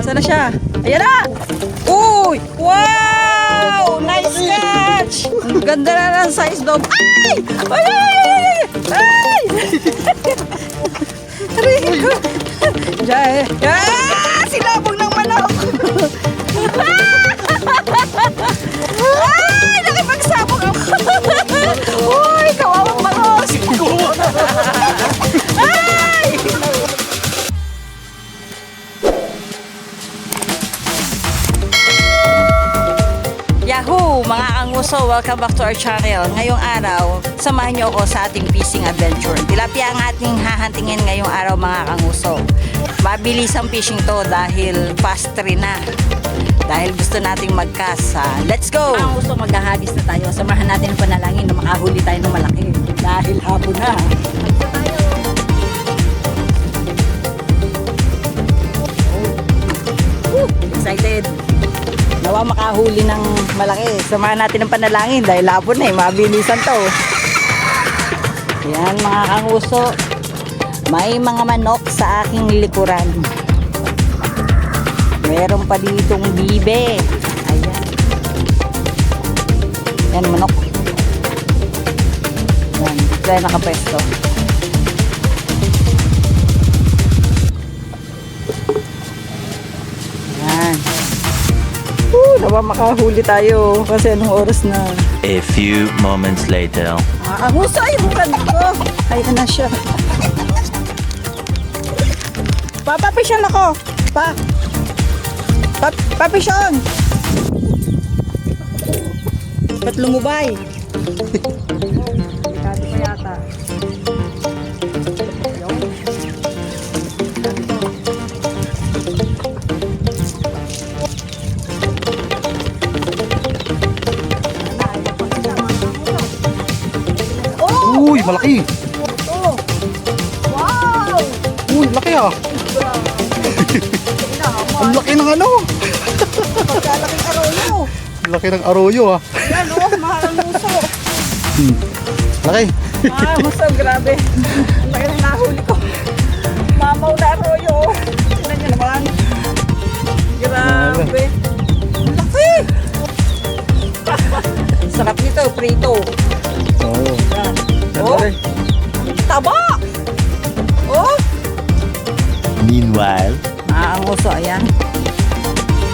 Saan na siya? Ayan na! Uy! Wow! Nice catch! Ang ganda na ng size dog. Ay! Ay! Ay! Ay! Rico! Diyan. Ah! Silabog ng manok! Ay! Welcome back to our channel. Ngayong araw, samahan niyo ako sa ating fishing adventure. Tilapia ang ating hahantingin ngayong araw mga kanguso. Mabilis ang fishing to dahil fast rin na. Dahil gusto nating magkasa. Let's go! Mga kanguso, maghahagis na tayo. Samahan natin ang panalangin na makahuli tayo ng malaki. Dahil hapon na. Nawa makahuli ng malaki. Samahan natin ng panalangin dahil lapon na eh. Mabilisan to. Yan mga kanguso. May mga manok sa aking likuran. Meron pa ditong bibe. Ayan. Yan manok. Yan. Dito tayo nakapesto. Yan. Nawa makahuli tayo kasi anong oras na. A few moments later. Ah, husay rad ko. Ayan na siya. Papapisyon ako. Pa. Pa papisyon. Ba't lumubay? Uy, laki ah. Ang laki ng ano. Pagkalaking arroyo. Laki ng arroyo ah. Yan oh, mahal ang. Hmm. Laki. Ah, muso, grabe. Ang laki ng nahuli ko. Mamaw na arroyo. Tingnan niyo naman. Grabe. Ang laki! Sarap nito, prito. Oo. Yan. Oh. Oh, taba! Meanwhile, Ah, ang uso, ayan.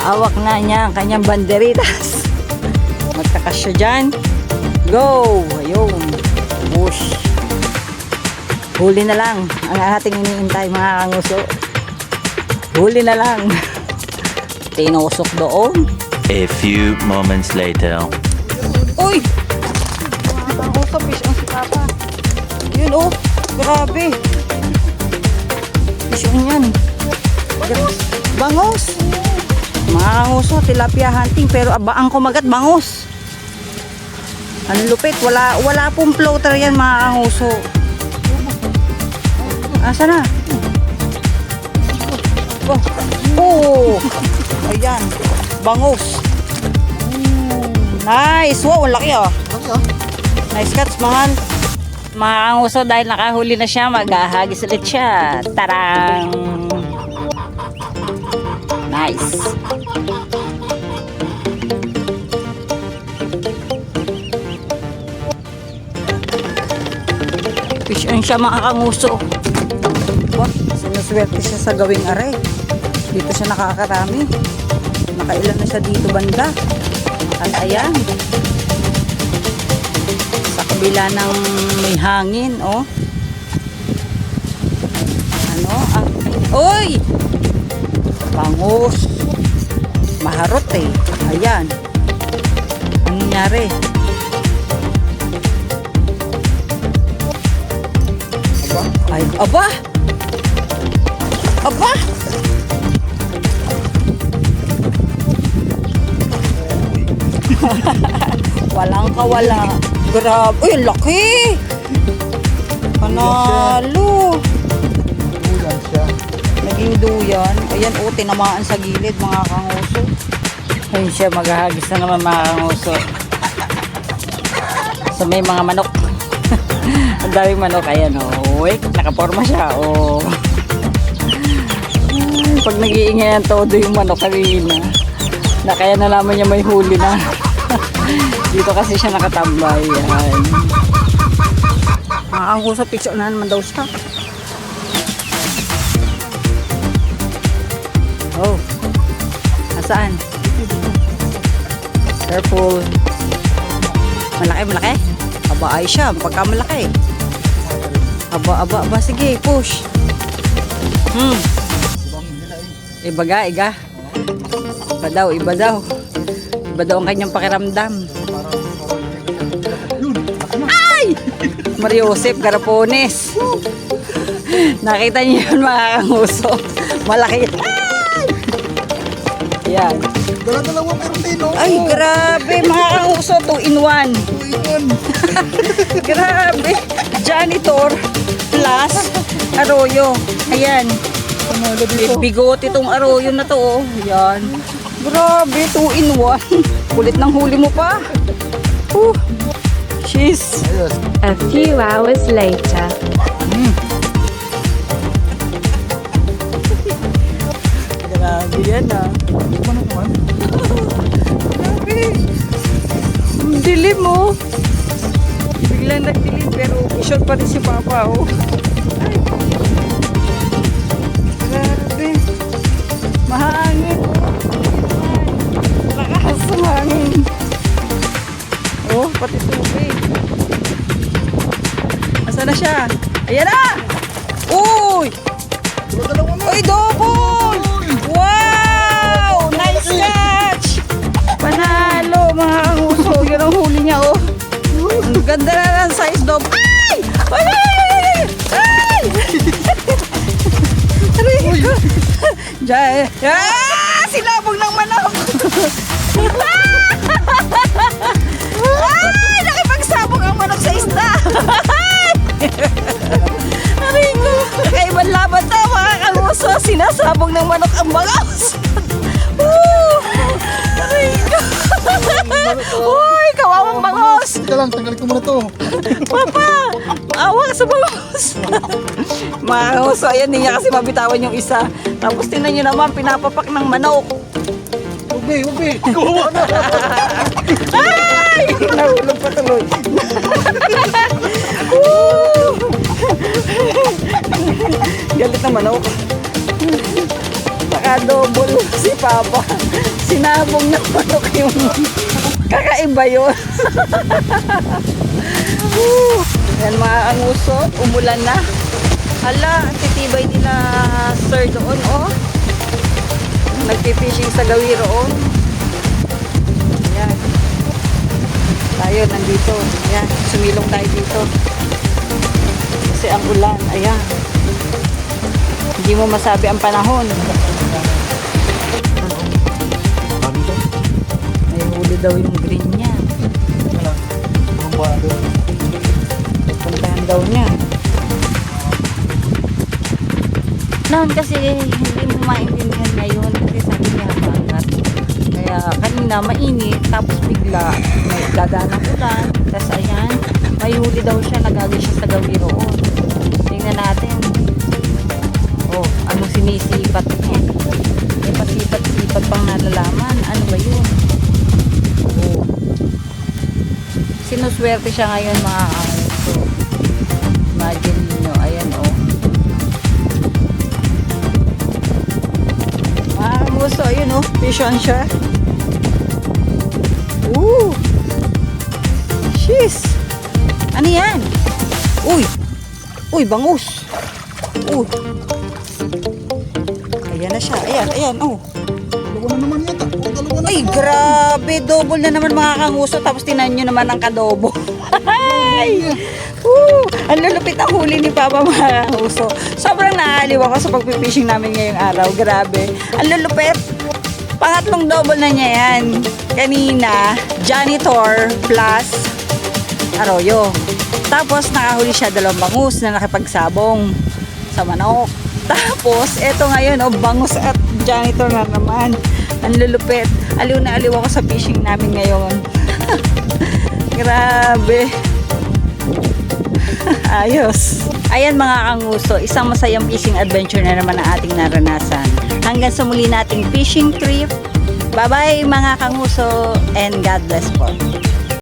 Awak na niya ang kanyang banderitas. Magkakasya dyan. Go! Ayun. Push. Huli na lang ang ating iniintay mga kanguso. Huli na lang. Tinusok doon. a few moments later. Uy! Mga kanguso, fish on si Papa. Yun oh, grabe. Fish on yan. Bangos! Mga kanguso, tilapia hunting pero abaang kumagat bangos. Ang lupit, wala wala pong floater yan mga kanguso. Asa na? Oh, oh. Ayan, bangos. Nice! Wow, ang laki ah. Nice catch, mahal. Mga kanguso, dahil nakahuli na siya, maghahagis ulit siya. Tarang! Nice. Fish on siya mga kanguso. Wow, sinuswerte siya sa gawing aray. Dito siya nakakarami. Nakailan na siya dito banda. At ayan, sa kabila ng may hangin, oh. Ano? Ang, oy! Bangus. Maharot eh. Ayan. Ang nangyari? Aba? Ay, aba! Aba! Walang kawala. Grabe. Uy, laki! Panalo! Ulan siya. Naging duyan. Ayan, o, tinamaan sa gilid, mga kanguso. Ayun siya, maghahagis na naman, mga kanguso. So, may mga manok. Ang daming manok. Ayan, o. Uy, nakaporma siya, o. Ay, pag nag-iingay ang todo yung manok kanina. Na kaya nalaman niya may huli na. Dito kasi siya nakatambay. Yan. Ah, ako sa picture na naman daw siya. Oh. Nasaan? Careful. Malaki, malaki. Aba, ay siya. Pagka malaki. Aba, aba, aba. Sige, push. Hmm. Iba ga, iga. Iba daw, iba daw. Iba daw ang kanyang pakiramdam. Ay! Mario Josep Garapones. Nakita niyo yun mga kanguso. Malaki. Ay! Yan. Dala-dalawa meron din, oh. Ay, grabe mga kanguso. Two in one. Tuingan. Grabe. Janitor plus arroyo. Ayan. Bigot itong arroyo na to. Oh. Yan. Grabe. Two in one. Kulit ng huli mo pa. Uh. She's. Ayos. A few hours later. Grabe yan ah. Grabe. Ang dilim oh. Biglang nagdilim pero sure pa rin si Papa oh. Ay. Grabe. Mahangin. Lakas ng hangin. Oh, pati tubig. Asa na siya? Ayan na! Uy! Uy, double! Ganda na ng size double. Ay! Ay! Ay! Aray! Diyan. Ah! Silabog ng manok! Ay! Nakipagsabog ang manok sa isda! Aray ko! Kakaibang laban to, mga kanguso. Sinasabog ng manok ang bangos. Aray ko! Uy! Kawawang bangos! Teka lang, tanggalin ko muna to. Papa! Awa ka sa bangos! mga kanguso, ayan niya kasi mabitawan yung isa. Tapos tinan nyo naman, pinapapak ng manok. Ubi, ubi. Kuha na. Ay! Nahulog pa tuloy. Galit na manok. Naka-double si Papa. Sinabong na manok yung kakaiba yun. Yan mga anguso, umulan na. Hala, titibay nila sir doon, oh. Nagpipishing sa gawiroon. Yan. Tayo nandito. Ayan, sumilong tayo dito. Kasi ang ulan, ayan. Hindi mo masabi ang panahon. Huli daw yung green niya. Puntahan daw niya. Noon kasi hindi mo maintindihan ngayon kasi sabi niya maangat. Kaya kanina mainit tapos bigla may dadaan ng ulan. Tapos ayan, may huli daw siya, nagagay siya sa gawiroon. Tingnan natin. Oh, anong sinisipat niya? May pasipat-sipat pang nalalaman. Ano ba yun? Oh. Sinuswerte siya ngayon mga kamuso. Imagine nyo, ayan oh. Mga kamuso, ayun oh, fish on siya. Ooh! Sheesh! Ano yan? Uy! Uy, bangus! Uy! Ayan na siya, ayan, ayan, oh. Ay, grabe. Double na naman mga kanguso. Tapos tinan nyo naman ang kadobo. Ay! Woo! Ang lulupit ang huli ni Papa mga kanguso. Sobrang naaliw ako sa pagpipishing namin ngayong araw. Grabe. Ang lulupit. Pangatlong double na niya yan. Kanina, janitor plus arroyo. Tapos nakahuli siya dalawang bangus na nakipagsabong sa manok. Tapos, eto ngayon, oh, bangus at janitor na naman. Ang lulupit. Aliw na aliw ako sa fishing namin ngayon. Grabe. Ayos. Ayan mga kanguso, isang masayang fishing adventure na naman ang ating naranasan. Hanggang sa muli nating fishing trip. Bye-bye mga kanguso and God bless po.